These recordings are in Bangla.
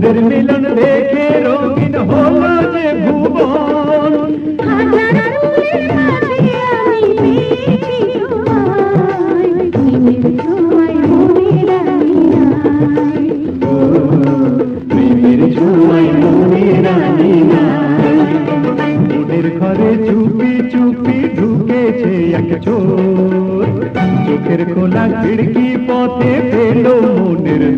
মোদের মিলন দেখে রঙিন হলো যে ভুবন। প্রেমের মনে রানী ঘরে চুপি চুপি ঢুকেছে এক চোর। চোখের কোনা খিড়কি পথে পেল মনের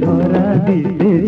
ধরা দিতে